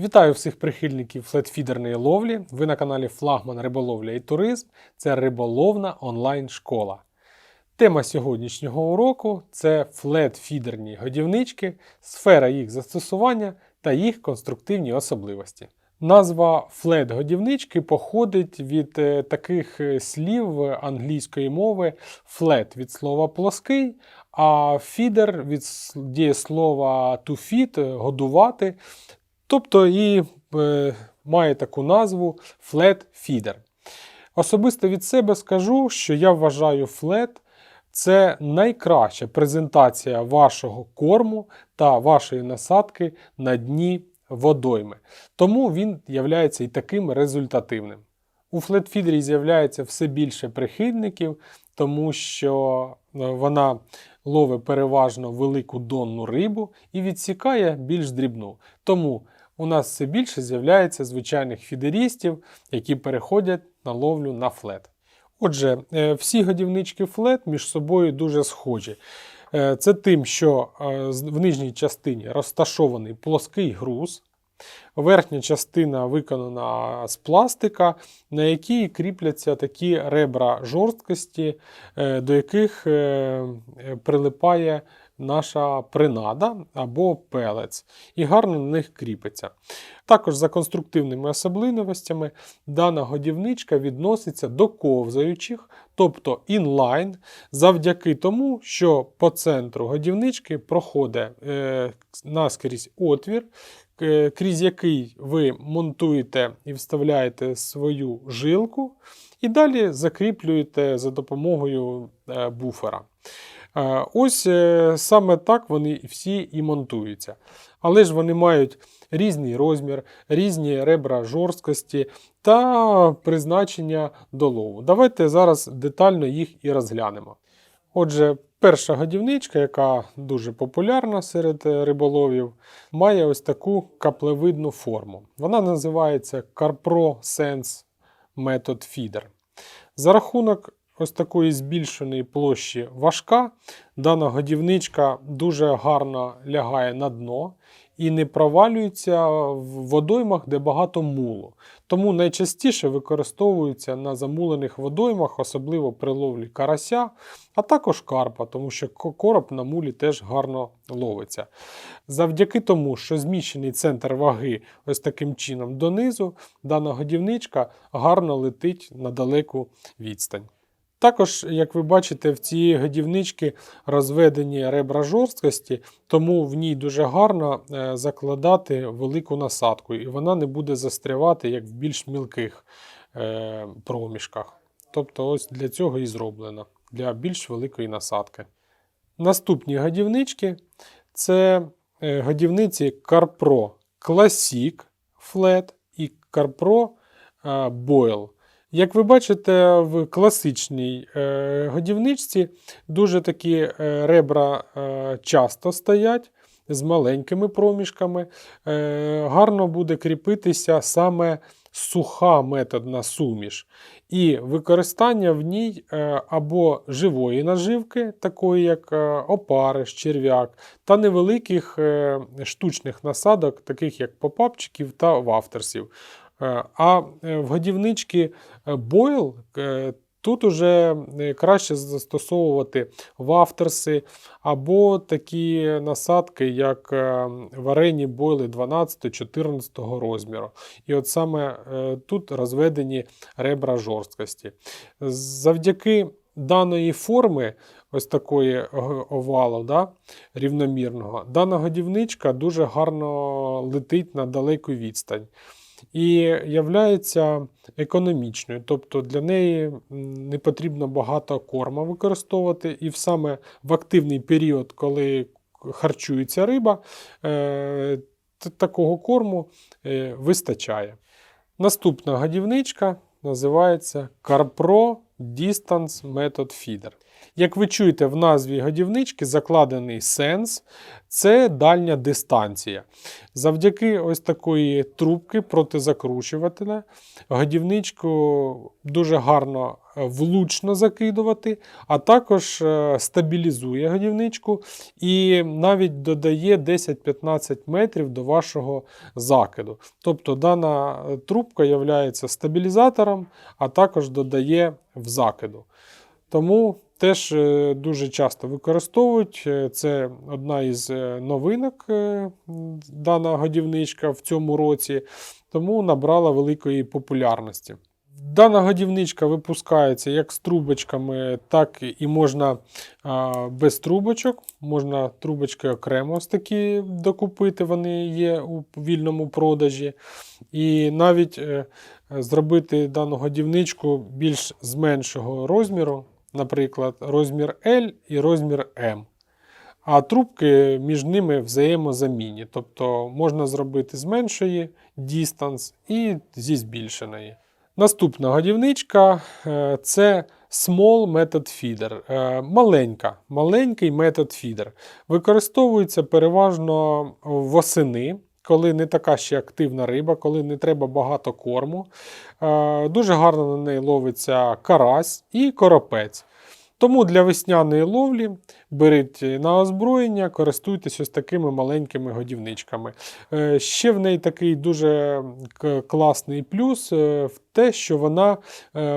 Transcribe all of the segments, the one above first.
Вітаю всіх прихильників флетфідерної ловлі. Ви на каналі Флагман Риболовля і Туризм. Це риболовна онлайн-школа. Тема сьогоднішнього уроку це флетфідерні годівнички, сфера їх застосування та їх конструктивні особливості. Назва флет-годівнички походить від е, таких е, слів англійської мови флет від слова плоский, а фідер від дієслова to feed – годувати. Тобто і е, має таку назву Flat Feeder. Особисто від себе скажу, що я вважаю флет це найкраща презентація вашого корму та вашої насадки на дні водойми. Тому він є і таким результативним. У флетфідері з'являється все більше прихильників, тому що е, вона ловить переважно велику донну рибу і відсікає більш дрібну. Тому у нас все більше з'являється звичайних фідерістів, які переходять на ловлю на флет. Отже, е, всі годівнички флет між собою дуже схожі. Е, Це тим, що е, в нижній частині розташований плоский груз, верхня частина виконана з пластика, на якій кріпляться такі ребра жорсткості, до яких прилипає наша принада або пелець, і гарно на них кріпиться. Також за конструктивними особливостями дана годівничка відноситься до ковзаючих, тобто інлайн, завдяки тому, що по центру годівнички проходить е, наскрізь отвір, е, крізь який ви монтуєте і вставляєте свою жилку, і далі закріплюєте за допомогою е, буфера. Е, Ось е, саме так вони всі і монтуються. Але ж вони мають різний розмір, різні ребра жорсткості та призначення до лову. Давайте зараз детально їх і розглянемо. Отже, перша годівничка, яка дуже популярна серед е, риболовів, має ось таку каплевидну форму. Вона називається Carpro Sense Method Feeder. За рахунок ось такої збільшеної площі важка, дана годівничка дуже гарно лягає на дно і не провалюється в водоймах, де багато мулу. Тому найчастіше використовується на замулених водоймах, особливо при ловлі карася, а також карпа, тому що короб на мулі теж гарно ловиться. Завдяки тому, що зміщений центр ваги ось таким чином донизу, дана годівничка гарно летить на далеку відстань. Також, як ви бачите, в цієї годівнички розведені ребра жорсткості, тому в ній дуже гарно е, закладати велику насадку, і вона не буде застрявати, як в більш мілких е, проміжках. Тобто, ось для цього і зроблено, для більш великої насадки. Наступні годівнички це е, годівниці CarPro Classic Flat і CarPro Boil. Як ви бачите, в класичній е, годівничці дуже такі е, ребра е, часто стоять з маленькими проміжками. Гарно буде кріпитися саме суха методна суміш. І використання в ній або живої наживки, такої як опариш, черв'як, та невеликих штучних насадок, таких як попапчиків та вафтерсів. Е, А е, в годівнички бойл е, тут уже краще застосовувати вафтерси або такі насадки, як варені бойли 12-14 розміру. І от саме тут розведені ребра жорсткості. Завдяки даної форми, ось такої овалу, да, рівномірного, дана годівничка дуже гарно летить на далеку відстань і являється економічною. Тобто для неї не потрібно багато корма використовувати, і саме в активний період, коли харчується риба, е, такого корму е, вистачає. Наступна годівничка називається CarPro Distance Method Feeder. Як ви чуєте, в назві годівнички закладений сенс це дальня дистанція. Завдяки ось такої трубки протизакручувателя годівничку дуже гарно влучно закидувати, а також е, стабілізує годівничку і навіть додає 10-15 метрів до вашого закиду. Тобто дана е, трубка є стабілізатором, а також додає в закиду. Тому теж е, дуже часто використовують. Е, Це одна із е, новинок дана годівничка в цьому році, тому набрала великої популярності. Дана годівничка випускається як з трубочками, так і можна без трубочок. Можна трубочки окремо ось такі докупити, вони є у вільному продажі. І навіть зробити дану годівничку більш з меншого розміру, наприклад, розмір L і розмір M. А трубки між ними взаємозамінні. Тобто можна зробити з меншої distance і зі збільшеної. Наступна годівничка е, це Small Method Feeder. Е, Маленька, маленький метод фідер. Використовується переважно восени, коли не така ще активна риба, коли не треба багато корму. Е, Дуже гарно на неї ловиться карась і коропець. Тому для весняної ловлі беріть на озброєння, користуйтесь ось такими маленькими годівничками. Е, Ще в неї такий дуже класний плюс е, в те, що вона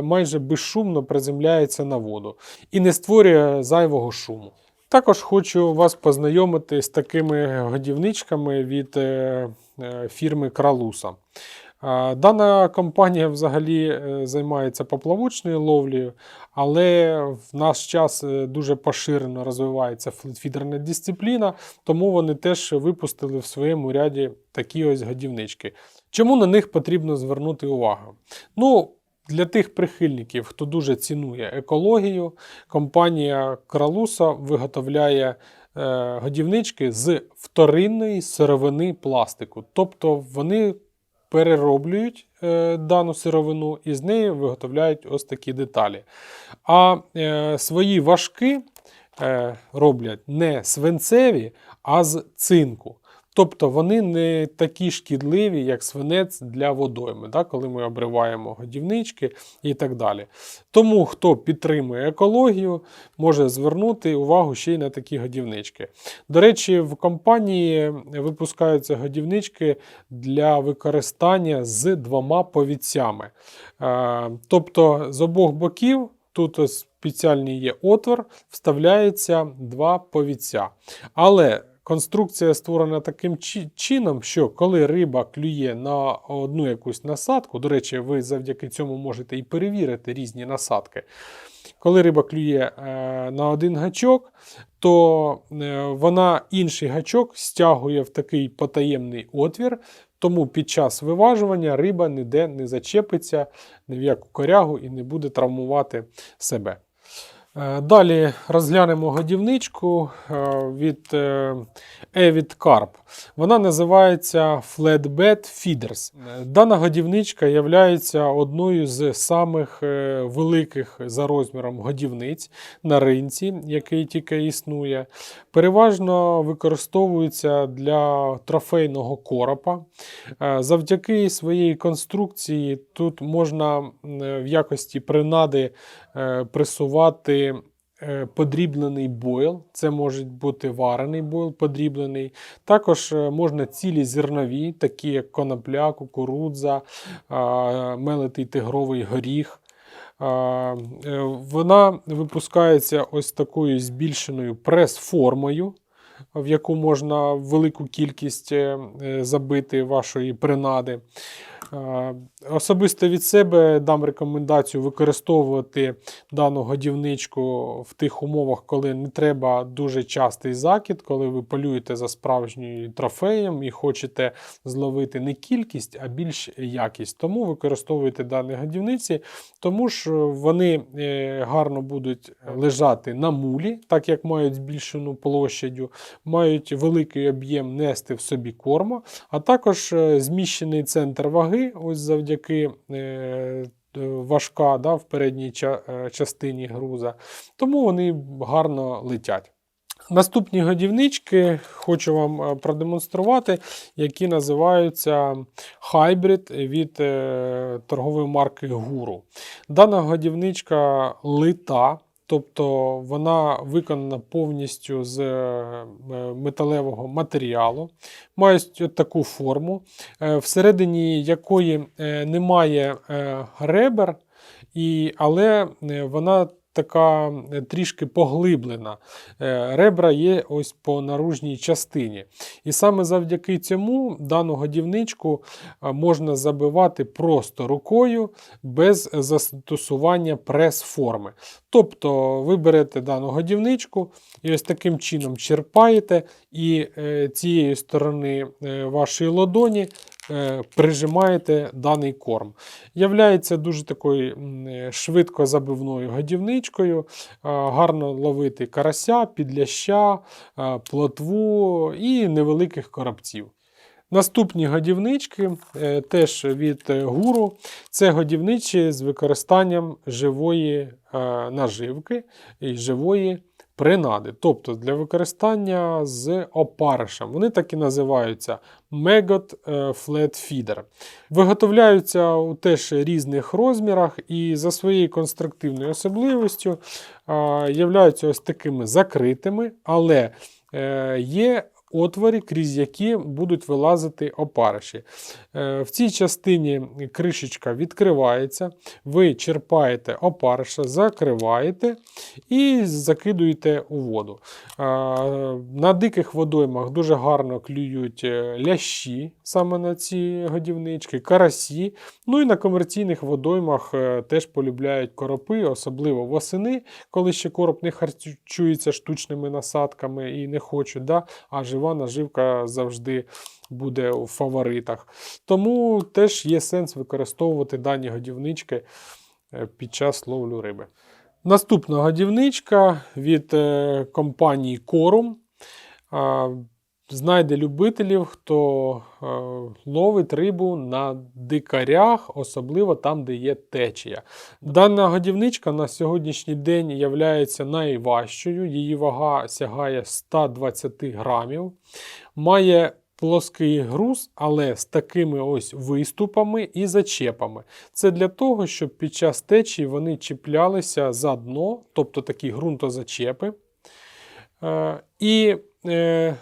майже безшумно приземляється на воду і не створює зайвого шуму. Також хочу вас познайомити з такими годівничками від е, е, фірми Кралуса. Дана компанія взагалі е, займається поплавочною ловлею, але в наш час дуже поширено розвивається флетфідерна дисципліна, тому вони теж випустили в своєму ряді такі ось годівнички. Чому на них потрібно звернути увагу? Ну, для тих прихильників, хто дуже цінує екологію, компанія Кралуса виготовляє е, годівнички з вторинної сировини пластику. Тобто вони перероблюють е, дану сировину і з неї виготовляють ось такі деталі. А е, свої важки роблять не свинцеві, а з цинку. Тобто вони не такі шкідливі, як свинець для водойми, да, коли ми обриваємо годівнички і так далі. Тому, хто підтримує екологію, може звернути увагу ще й на такі годівнички. До речі, в компанії випускаються годівнички для використання з двома повідцями. Е, Тобто з обох боків. Тут ось спеціальний є отвор, вставляється два повідця. Але конструкція створена таким чином, що коли риба клює на одну якусь насадку, до речі, ви завдяки цьому можете і перевірити різні насадки. Коли риба клює е, на один гачок, то е, вона інший гачок стягує в такий потаємний отвір, тому під час виважування риба ніде не зачепиться ні в яку корягу і не буде травмувати себе. Е, Далі розглянемо годівничку е, від е, Avid Carp. Вона називається Flatbed Feeders. Дана годівничка є одною з самих великих за розміром годівниць на ринці, який тільки існує. Переважно використовується для трофейного коропа. Завдяки своїй конструкції тут можна в якості принади пресувати е, подріблений бойл. Це може бути варений бойл подріблений. Також е, можна цілі зернові, такі як конопля, кукурудза, е, мелитий тигровий горіх. Е, Вона випускається ось такою збільшеною прес-формою, в яку можна велику кількість е, е, забити вашої принади. Особисто від себе дам рекомендацію використовувати дану годівничку в тих умовах, коли не треба дуже частий закид, коли ви полюєте за справжньою трофеєм і хочете зловити не кількість, а більш якість. Тому використовуйте дані годівниці, тому ж вони е, гарно будуть лежати на мулі, так як мають збільшену площадю, мають великий об'єм нести в собі корму, а також е, зміщений центр ваги, ось завдяки. е, е, Важка да, в передній е, частині груза, тому вони гарно летять. Наступні годівнички хочу вам продемонструвати, які називаються Hybrid від торгової марки Guru. Дана годівничка лита, тобто вона виконана повністю з е, металевого матеріалу. Має таку форму, е, всередині якої е, немає е, ребер, але е, вона така е, трішки поглиблена. Е, Ребра є ось по наружній частині. І саме завдяки цьому дану годівничку е, можна забивати просто рукою без застосування прес-форми. Тобто ви берете дану годівничку і ось таким чином черпаєте, і цієї сторони вашої ладоні прижимаєте даний корм. Являється дуже такою е, швидко забивною годівничкою, е, гарно ловити карася, підляща, е, плотву і невеликих коробців. Наступні годівнички е, теж від е, гуру. Це годівничі з використанням живої е, наживки і живої принади. Тобто для використання з опаришем. Вони так і називаються Megot Flat Feeder. Виготовляються у теж різних розмірах і за своєю конструктивною особливістю е, являються ось такими закритими, але е, є отвори, крізь які будуть вилазити опариші. Е, В цій частині кришечка відкривається, ви черпаєте опариша, закриваєте і закидуєте у воду. Е, На диких водоймах дуже гарно клюють е, лящі саме на ці годівнички, карасі. Ну і на комерційних водоймах теж полюбляють коропи, особливо восени, коли ще короб не харчується штучними насадками і не хочуть, да? а жива наживка завжди буде у фаворитах. Тому теж є сенс використовувати дані годівнички е, під час ловлю риби. Наступна годівничка від е, компанії Corum. Знайде любителів, хто е, ловить рибу на дикарях, особливо там, де є течія. Дана годівничка на сьогоднішній день є найважчою. Її вага сягає 120 грамів. Має плоский груз, але з такими ось виступами і зачепами. Це для того, щоб під час течії вони чіплялися за дно, тобто такі ґрунтозачепи. Е, І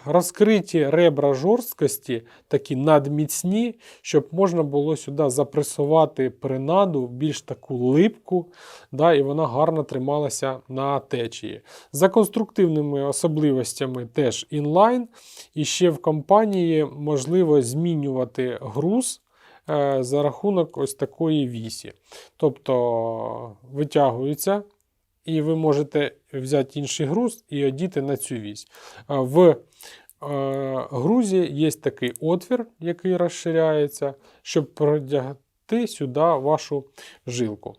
розкриті ребра жорсткості, такі надміцні, щоб можна було сюди запресувати принаду, більш таку липку, да, і вона гарно трималася на течії. За конструктивними особливостями теж інлайн, і ще в компанії можливо змінювати груз. е, За рахунок ось такої вісі. Тобто витягується і ви можете взяти інший груз і одіти на цю вісь. В е, грузі є такий отвір, який розширяється, щоб продягти сюди вашу жилку.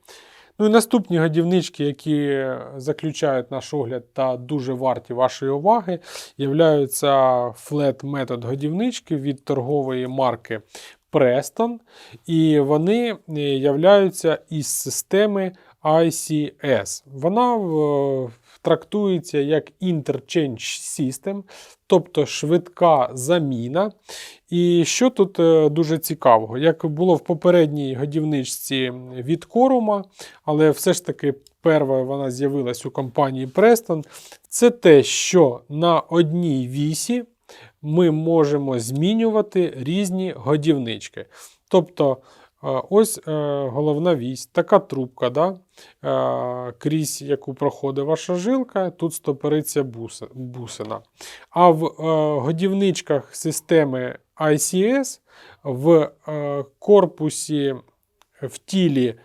Ну і наступні годівнички, які заключають наш огляд та дуже варті вашої уваги, являються Method годівнички від торгової марки Preston. І вони е, являються із системи ICS. Вона е, трактується як Interchange System, тобто швидка заміна. І що тут е, дуже цікавого, як було в попередній годівничці від Корума, але все ж таки перша вона з'явилась у компанії Preston, це те, що на одній вісі ми можемо змінювати різні годівнички. Тобто, ось е, головна вісь, така трубка, да? е, крізь яку проходить ваша жилка, тут стопориться бусина. А в е, годівничках системи ICS в корпусі в тілі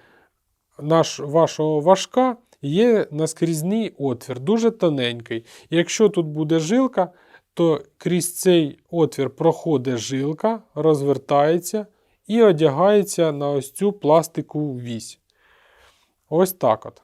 наш, вашого важка є наскрізний отвір, дуже тоненький. Якщо тут буде жилка, то крізь цей отвір проходить жилка, розвертається і одягається на ось цю пластикову вісь. Ось так от.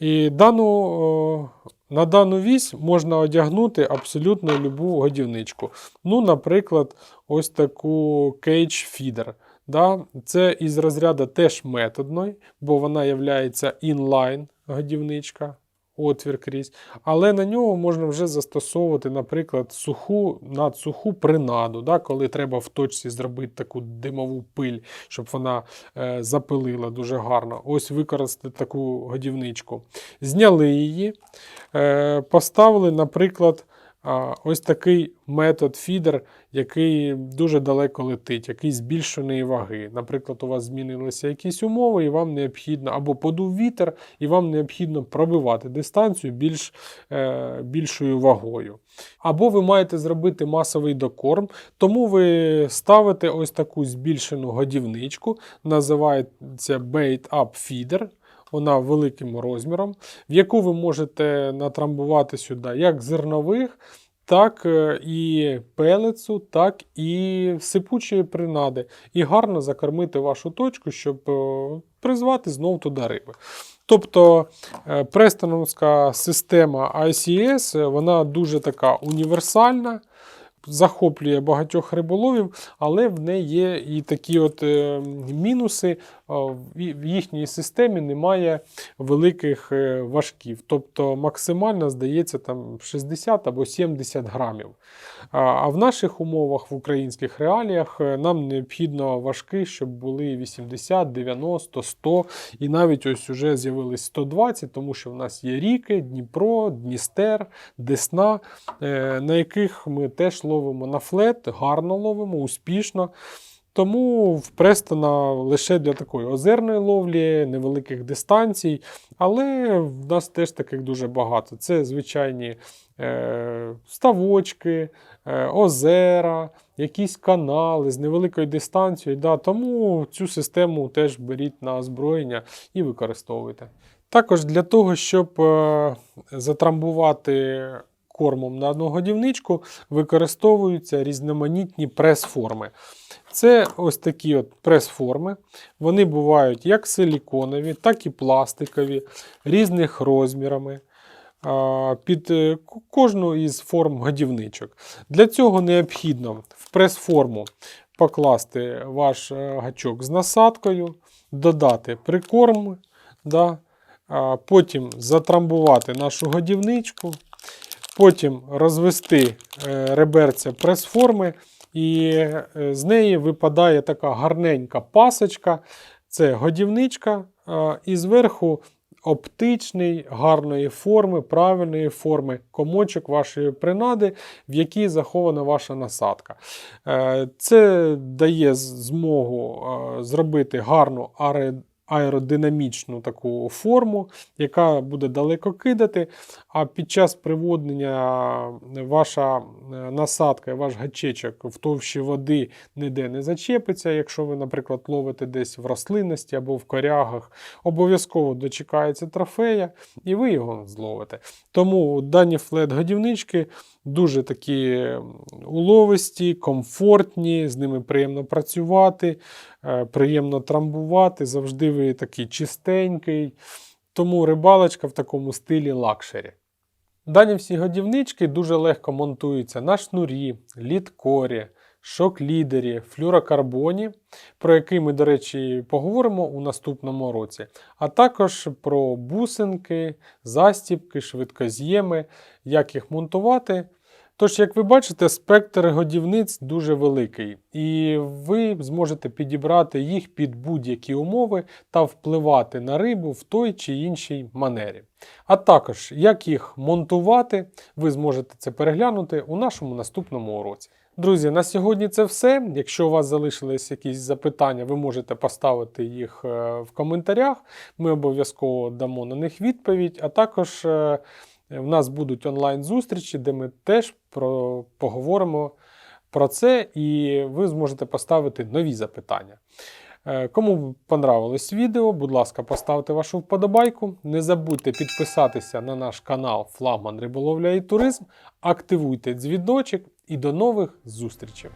І дану, на дану вісь можна одягнути абсолютно любу годівничку. Ну, наприклад, ось таку Cage Feeder. Да? Це із розряду теж методної, бо вона є інлайн годівничка. Отвір крізь, але на нього можна вже застосовувати, наприклад, суху надсуху принаду, да, коли треба в точці зробити таку димову пиль, щоб вона е, запилила дуже гарно. Ось використати таку годівничку. Зняли її, е, поставили, наприклад, ось такий метод фідер, який дуже далеко летить, який збільшеної ваги. Наприклад, у вас змінилися якісь умови, і вам необхідно або подув вітер, і вам необхідно пробивати дистанцію більш, е, більшою вагою. Або ви маєте зробити масовий докорм, тому ви ставите ось таку збільшену годівничку, називається Bait Up Feeder. Вона великим розміром, в яку ви можете натрамбувати сюди як зернових, так е, і пелецу, так і сипучої принади. І гарно закормити вашу точку, щоб е, призвати знов туди риби. Тобто е, престоновська система ICS вона дуже така універсальна, захоплює багатьох риболовів, але в неї є і такі от мінуси. В їхній системі немає великих е, важків. Тобто максимально, здається, там 60 або 70 грамів. А- А в наших умовах, в українських реаліях, е, нам необхідно важки, щоб були 80, 90, 100 і навіть ось уже з'явились 120, тому що в нас є ріки, Дніпро, Дністер, Десна, е, на яких ми теж ловимо на флет, гарно ловимо, успішно. Тому в Престона лише для такої озерної ловлі, невеликих дистанцій, але в нас теж таких дуже багато. Це звичайні е, ставочки, е, озера, якісь канали з невеликою дистанцією. Да, тому цю систему теж беріть на озброєння і використовуйте. Також для того, щоб е, затрамбувати кормом на одну годівничку, використовуються різноманітні прес-форми. Це ось такі от прес-форми. Вони бувають як силіконові, так і пластикові, різних розмірами. Під е, кожну із форм годівничок. Для цього необхідно в прес-форму покласти ваш е, гачок з насадкою, додати прикорм, да, потім затрамбувати нашу годівничку, потім розвести е, реберця прес-форми, і е, з неї випадає така гарненька пасочка. Це годівничка, і зверху оптичний, гарної форми, правильної форми комочок вашої принади, в якій захована ваша насадка. Е, Це дає змогу е, зробити гарну аеродинамічну таку форму, яка буде далеко кидати, а під час приводнення ваша е, насадка, ваш гачечок в товщі води ніде не зачепиться. Якщо ви, наприклад, ловите десь в рослинності або в корягах, обов'язково дочекається трофея, і ви його зловите. Тому дані флет-годівнички дуже такі уловисті, комфортні, з ними приємно працювати, е, приємно трамбувати. Завжди ви такий чистенький. Тому рибалочка в такому стилі лакшері. Дані всі годівнички дуже легко монтуються на шнурі, літкорі, шок-лідері, флюрокарбоні, про який ми, до речі, поговоримо у наступному році, а також про бусинки, застібки, швидкоз'єми, як їх монтувати. Тож, як ви бачите, спектр годівниць дуже великий, і ви зможете підібрати їх під будь-які умови та впливати на рибу в той чи іншій манері. А також, як їх монтувати, ви зможете це переглянути у нашому наступному уроці. Друзі, на сьогодні це все. Якщо у вас залишились якісь запитання, ви можете поставити їх е, в коментарях. Ми обов'язково дамо на них відповідь, а також. В нас будуть онлайн-зустрічі, де ми теж про, поговоримо про це, і ви зможете поставити нові запитання. Е, Кому понравилось відео, будь ласка, поставте вашу вподобайку. Не забудьте підписатися на наш канал Флагман Риболовля і Туризм, активуйте дзвіночок і до нових зустрічей!